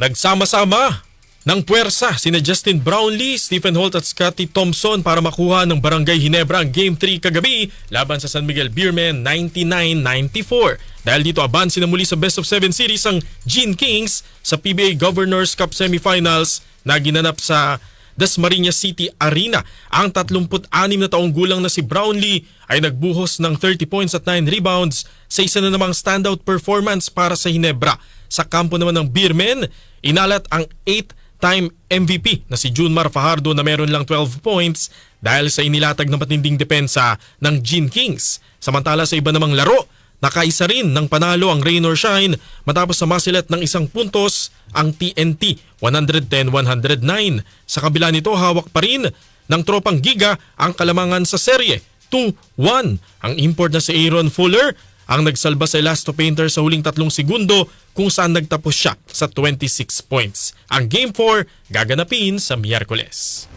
Nagsama-sama ng puwersa sina Justin Brownlee, Stephen Holt at Scotty Thompson para makuha ng Barangay Hinebra ang Game 3 kagabi laban sa San Miguel Beermen 99-94. Dahil dito abansin na muli sa Best of 7 Series ang Gene Kings sa PBA Governors Cup Semifinals na ginanap sa Dasmariñas City Arena. Ang 36 na taong gulang na si Brownlee ay nagbuhos ng 30 points at 9 rebounds sa isa na namang standout performance para sa Hinebra. Sa kampo naman ng Beermen, inalat ang 8-time MVP na si Junmar Fajardo na meron lang 12 points dahil sa inilatag na matinding depensa ng Gene Kings. Samantala sa iba namang laro, Nakaisa rin ng panalo ang Rain or Shine matapos sa masilat ng isang puntos ang TNT 110-109. Sa kabila nito hawak pa rin ng tropang Giga ang kalamangan sa serye 2-1. Ang import na si Aaron Fuller ang nagsalba sa Elasto Painter sa huling tatlong segundo kung saan nagtapos siya sa 26 points. Ang Game 4 gaganapin sa Miyerkules.